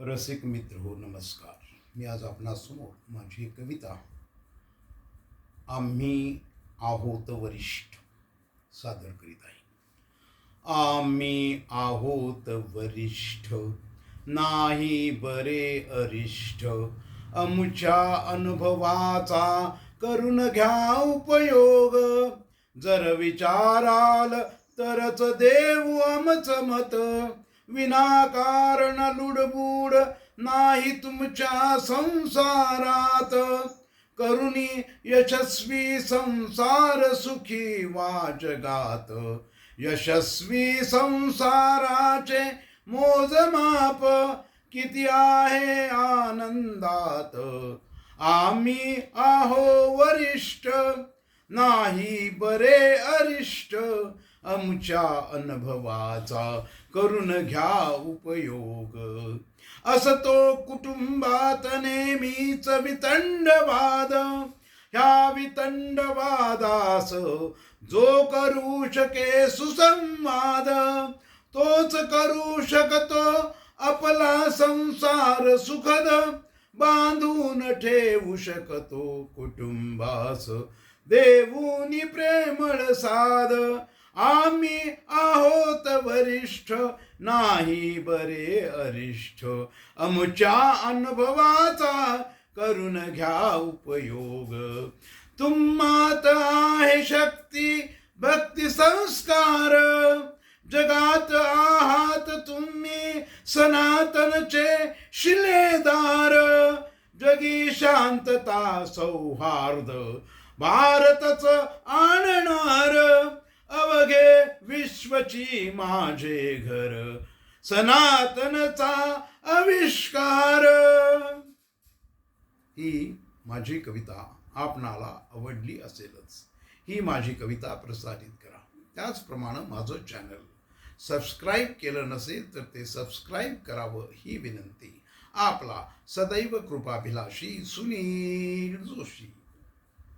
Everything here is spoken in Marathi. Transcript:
रसिक मित्र हो नमस्कार. मी आज आपणासमोर माझी एक कविता. आम्ही आहोत वरिष्ठ सादर करीत आहे. आम्ही आहोत वरिष्ठ नाही बरे अरिष्ठ. अमुच्या अनुभवाचा करून घ्या उपयोग. जर विचाराल तरच देऊ आमच मत. विनाकारण लुडबुड नाही तुमच्या संसारात. करुणी यशस्वी संसार सुखी वा जगात यशस्वी संसाराचे मोजमाप किती आहे आनंदात. आम्ही आहो वरिष्ठ नाही बरे अरिष्ट. आमच्या अनुभवाचा करून घ्या उपयोग. असतो कुटुंबात नेहमीच वितंडवाद ह्या वितंडवादास जो करू शके सुसंवाद तोच करू शकतो आपला संसार सुखद बांधून ठेवू शकतो कुटुंबास. देऊनी प्रेमळ साध आम्ही आहोत वरिष्ठ नाही बरे अरिष्ठ. आमच्या अनुभवाचा करून घ्या उपयोग. तुम्हात आहे शक्ती भक्ती संस्कार. जगात आहात तुम्ही सनातनचे शिलेदार. जगी शांतता सौहार्द भारतच आणणार. अवघे विश्वची माझे घर सनातनचा आविष्कार. ही माझी कविता आपणाला आवडली असेलच. ही माझी कविता प्रसारित करा. त्याचप्रमाणे माझं चॅनल सबस्क्राईब केलं नसेल तर ते सबस्क्राईब करावं ही विनंती. आपला सदैव कृपाभिलाषी सुनील जोशी.